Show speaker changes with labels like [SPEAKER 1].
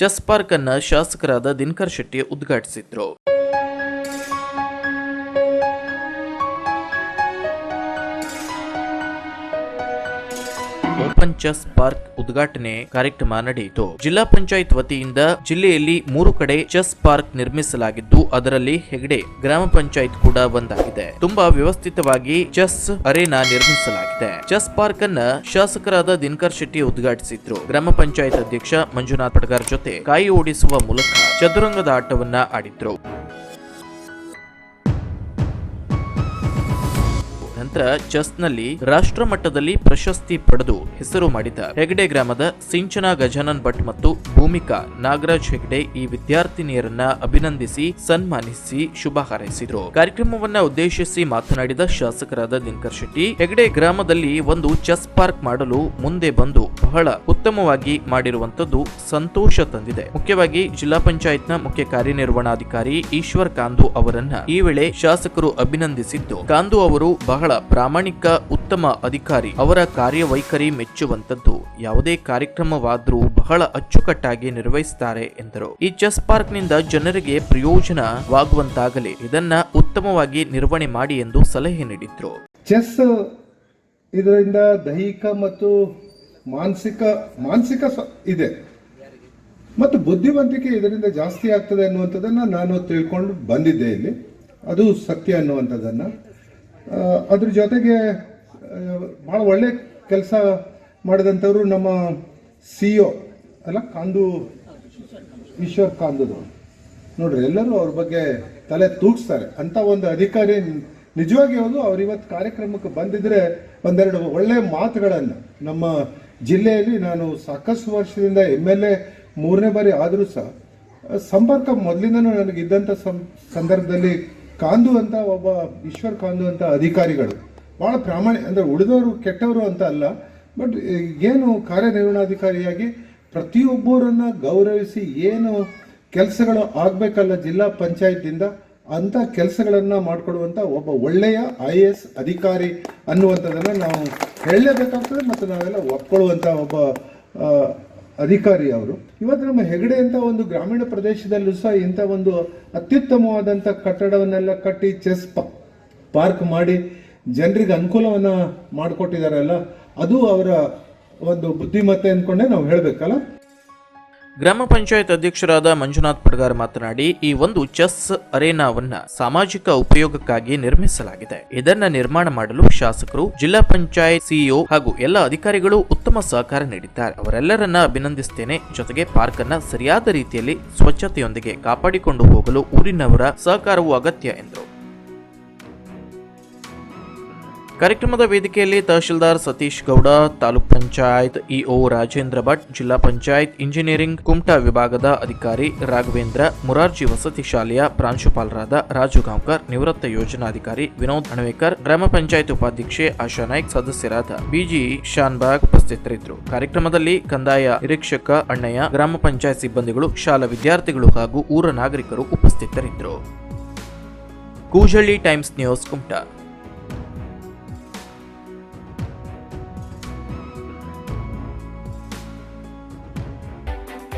[SPEAKER 1] Chess park ಅನ್ನ ಶಾಸಕರಾದ ದಿನಕರ್ ಶೆಟ್ಟಿ ಉದ್ಘಾಟಿಸಿದ್ರು. ಓಪನ್ ಚೆಸ್ ಪಾರ್ಕ್ ಉದ್ಘಾಟನೆ ಕಾರ್ಯಕ್ರಮ ನಡೆಯಿತು. ಜಿಲ್ಲಾ ಪಂಚಾಯತ್ ವತಿಯಿಂದ ಜಿಲ್ಲೆಯಲ್ಲಿ ಮೂರು ಕಡೆ ಚೆಸ್ ಪಾರ್ಕ್ ನಿರ್ಮಿಸಲಾಗಿದ್ದು, ಅದರಲ್ಲಿ ಹೆಗಡೆ ಗ್ರಾಮ ಪಂಚಾಯತ್ ಕೂಡ ಒಂದಾಗಿದೆ. ತುಂಬಾ ವ್ಯವಸ್ಥಿತವಾಗಿ ಚೆಸ್ ಅರೇನಾ ನಿರ್ಮಿಸಲಾಗಿದೆ. ಚೆಸ್ ಪಾರ್ಕ್ ಅನ್ನ ಶಾಸಕರಾದ ದಿನಕರ್ ಶೆಟ್ಟಿ ಉದ್ಘಾಟಿಸಿದ್ರು. ಗ್ರಾಮ ಪಂಚಾಯತ್ ಅಧ್ಯಕ್ಷ ಮಂಜುನಾಥ್ ಪಡ್ಗಾರ್ ಜೊತೆ ಕಾಯಿ ಓಡಿಸುವ ಮೂಲಕ ಚದುರಂಗದ ಆಟವನ್ನ ಆಡಿದ್ರು. ನಂತರ ಚೆಸ್ನಲ್ಲಿ ರಾಷ್ಟ್ರ ಮಟ್ಟದಲ್ಲಿ ಪ್ರಶಸ್ತಿ ಪಡೆದು ಹೆಸರು ಮಾಡಿದ ಹೆಗಡೆ ಗ್ರಾಮದ ಸಿಂಚನ ಗಜಾನನ್ ಭಟ್ ಮತ್ತು ಭೂಮಿಕಾ ನಾಗರಾಜ್ ಹೆಗಡೆ ಈ ವಿದ್ಯಾರ್ಥಿನಿಯರನ್ನ ಅಭಿನಂದಿಸಿ, ಸನ್ಮಾನಿಸಿ, ಶುಭ ಹಾರೈಸಿದರು. ಕಾರ್ಯಕ್ರಮವನ್ನ ಉದ್ದೇಶಿಸಿ ಮಾತನಾಡಿದ ಶಾಸಕರಾದ ದಿನಕರ್ ಶೆಟ್ಟಿ, ಹೆಗಡೆ ಗ್ರಾಮದಲ್ಲಿ ಒಂದು ಚೆಸ್ ಪಾರ್ಕ್ ಮಾಡಲು ಮುಂದೆ ಬಂದು ಬಹಳ ಉತ್ತಮವಾಗಿ ಮಾಡಿರುವಂತದ್ದು ಸಂತೋಷ ತಂದಿದೆ. ಮುಖ್ಯವಾಗಿ ಜಿಲ್ಲಾ ಪಂಚಾಯತ್ನ ಮುಖ್ಯ ಕಾರ್ಯನಿರ್ವಹಣಾಧಿಕಾರಿ ಈಶ್ವರ್ ಕಾಂದು ಅವರನ್ನ ಈ ವೇಳೆ ಶಾಸಕರು ಅಭಿನಂದಿಸಿದ್ದು. ಕಾಂದು ಅವರು ಬಹಳ ಪ್ರಾಮಾಣಿಕ, ಉತ್ತಮ ಅಧಿಕಾರಿ. ಅವರ ಕಾರ್ಯವೈಖರಿ ಮೆಚ್ಚುವಂತದ್ದು ಯಾವುದೇ ಕಾರ್ಯಕ್ರಮವಾದ್ರೂ ಬಹಳ ಅಚ್ಚುಕಟ್ಟಾಗಿ ನಿರ್ವಹಿಸುತ್ತಾರೆ ಎಂದರು. ಈ ಚೆಸ್ ಪಾರ್ಕ್ನಿಂದ ಜನರಿಗೆ ಪ್ರಯೋಜನವಾಗುವಂತಾಗಲಿ. ಇದನ್ನ ಉತ್ತಮವಾಗಿ ನಿರ್ವಹಣೆ ಮಾಡಿ ಎಂದು ಸಲಹೆ ನೀಡಿದ್ರು.
[SPEAKER 2] ಚೆಸ್ ಇದರಿಂದ ದೈಹಿಕ ಮತ್ತು ಮಾನಸಿಕ ಮಾನಸಿಕ ಇದೆ. ಮತ್ತು ಬುದ್ಧಿವಂತಿಕೆ ಇದರಿಂದ ಜಾಸ್ತಿ ಆಗ್ತದೆ ಅನ್ನುವಂಥದ್ದನ್ನು ನಾನು ತಿಳ್ಕೊಂಡು ಬಂದಿದ್ದೆ ಇಲ್ಲಿ. ಅದು ಸತ್ಯ ಅನ್ನುವಂಥದ್ದನ್ನು. ಅದ್ರ ಜೊತೆಗೆ ಭಾಳ ಒಳ್ಳೆ ಕೆಲಸ ಮಾಡಿದಂಥವ್ರು ನಮ್ಮ ಸಿ ಒ ಅಲ್ಲ, ಕಾಂದು, ಈಶ್ವರ್ ಕಾಂದುದು. ನೋಡ್ರಿ, ಎಲ್ಲರೂ ಅವ್ರ ಬಗ್ಗೆ ತಲೆ ತೂಗಿಸ್ತಾರೆ. ಅಂತ ಒಂದು ಅಧಿಕಾರಿ ನಿಜವಾಗಿ ಅವರು ಅವ್ರು ಇವತ್ತು ಕಾರ್ಯಕ್ರಮಕ್ಕೆ ಬಂದಿದ್ರೆ ಒಂದೆರಡು ಒಳ್ಳೆಯ ಮಾತುಗಳನ್ನು ನಮ್ಮ ಜಿಲ್ಲೆಯಲ್ಲಿ ನಾನು ಸಾಕಷ್ಟು ವರ್ಷದಿಂದ ಎಂ ಎಲ್ ಎ ಮೂರನೇ ಬಾರಿ ಆದರೂ ಸಹ, ಸಂಪರ್ಕ ಮೊದಲಿಂದನೂ ನನಗೆ ಇದ್ದಂಥ ಸಂ, ಸಂದರ್ಭದಲ್ಲಿ ಕಾಂದು ಅಂತ ಒಬ್ಬ ಈಶ್ವರ್ ಕಾಂದು ಅಂತ ಅಧಿಕಾರಿಗಳು. ಭಾಳ ಪ್ರಾಮಾಣಿ, ಅಂದರೆ ಉಳಿದವರು ಕೆಟ್ಟವರು ಅಂತ ಅಲ್ಲ, ಬಟ್ ಏನು ಕಾರ್ಯನಿರ್ವಹಣಾಧಿಕಾರಿಯಾಗಿ ಪ್ರತಿಯೊಬ್ಬರನ್ನ ಗೌರವಿಸಿ ಏನು ಕೆಲಸಗಳು ಆಗಬೇಕಲ್ಲ ಜಿಲ್ಲಾ ಪಂಚಾಯತಿಂದ ಅಂಥ ಕೆಲಸಗಳನ್ನು ಮಾಡಿಕೊಡುವಂಥ ಒಬ್ಬ ಒಳ್ಳೆಯ ಐ ಎ ಎಸ್ ಅಧಿಕಾರಿ ಅನ್ನುವಂಥದ್ದನ್ನು ನಾವು ಹೇಳಲೇಬೇಕಾಗ್ತದೆ ಮತ್ತು ನಾವೆಲ್ಲ ಒಪ್ಕೊಳ್ಳುವಂಥ ಒಬ್ಬ ಅಧಿಕಾರಿ ಅವರು. ಇವತ್ತು ನಮ್ಮ ಹೆಗಡೆ ಅಂತ ಒಂದು ಗ್ರಾಮೀಣ ಪ್ರದೇಶದಲ್ಲೂ ಸಹ ಇಂಥ ಒಂದು ಅತ್ಯುತ್ತಮವಾದಂಥ ಕಟ್ಟಡವನ್ನೆಲ್ಲ ಕಟ್ಟಿ ಚೆಸ್ ಪಾರ್ಕ್ ಮಾಡಿ ಜನರಿಗೆ ಅನುಕೂಲವನ್ನ ಮಾಡಿಕೊಟ್ಟಿದಾರಲ್ಲ, ಅದು ಅವರ ಒಂದು ಬುದ್ಧಿಮತ್ತೆ ಅಂದ್ಕೊಂಡೆ ನಾವು ಹೇಳಬೇಕಲ್ಲ?
[SPEAKER 1] ಗ್ರಾಮ ಪಂಚಾಯತ್ ಅಧ್ಯಕ್ಷರಾದ ಮಂಜುನಾಥ್ ಪಡ್ಗಾರ್ ಮಾತನಾಡಿ, ಈ ಒಂದು ಚೆಸ್ ಅರೇನಾವನ್ನ ಸಾಮಾಜಿಕ ಉಪಯೋಗಕ್ಕಾಗಿ ನಿರ್ಮಿಸಲಾಗಿದೆ. ಇದನ್ನ ನಿರ್ಮಾಣ ಮಾಡಲು ಶಾಸಕರು, ಜಿಲ್ಲಾ ಪಂಚಾಯತ್ ಸಿಇಒ ಹಾಗೂ ಎಲ್ಲ ಅಧಿಕಾರಿಗಳು ಉತ್ತಮ ಸಹಕಾರ ನೀಡಿದ್ದಾರೆ. ಅವರೆಲ್ಲರನ್ನ ಅಭಿನಂದಿಸುತ್ತೇನೆ ಜೊತೆಗೆ ಪಾರ್ಕ್ ಸರಿಯಾದ ರೀತಿಯಲ್ಲಿ ಸ್ವಚ್ಛತೆಯೊಂದಿಗೆ ಕಾಪಾಡಿಕೊಂಡು ಹೋಗಲು ಊರಿನವರ ಸಹಕಾರವು ಅಗತ್ಯ, ಎಂದರು. ಕಾರ್ಯಕ್ರಮದ ವೇದಿಕೆಯಲ್ಲಿ ತಹಶೀಲ್ದಾರ್ ಸತೀಶ್ ಗೌಡ, ತಾಲೂಕ್ ಪಂಚಾಯತ್ ಇಒ ರಾಜೇಂದ್ರ ಭಟ್, ಜಿಲ್ಲಾ ಪಂಚಾಯತ್ ಇಂಜಿನಿಯರಿಂಗ್ ಕುಮಟಾ ವಿಭಾಗದ ಅಧಿಕಾರಿ ರಾಘವೇಂದ್ರ, ಮುರಾರ್ಜಿ ವಸತಿ ಶಾಲೆಯ ಪ್ರಾಂಶುಪಾಲರಾದ ರಾಜು ಗಾಂವ್ಕರ್, ನಿವೃತ್ತ ಯೋಜನಾಧಿಕಾರಿ ವಿನೋದ್ ಅಣವೇಕರ್, ಗ್ರಾಮ ಪಂಚಾಯತ್ ಉಪಾಧ್ಯಕ್ಷೆ ಆಶಾ ನಾಯ್ಕ್ ಸದಸ್ಯರಾದ ಬಿಜಿ ಶಾನ್ಬಾಗ್ ಉಪಸ್ಥಿತರಿದ್ದರು. ಕಾರ್ಯಕ್ರಮದಲ್ಲಿ ಕಂದಾಯ ನಿರೀಕ್ಷಕ ಅಣ್ಣಯ್ಯ, ಗ್ರಾಮ ಪಂಚಾಯತ್ ಸಿಬ್ಬಂದಿಗಳು, ಶಾಲಾ ವಿದ್ಯಾರ್ಥಿಗಳು ಹಾಗೂ ಊರ ನಾಗರಿಕರು ಉಪಸ್ಥಿತರಿದ್ದರು. Kujalli times news Kumta.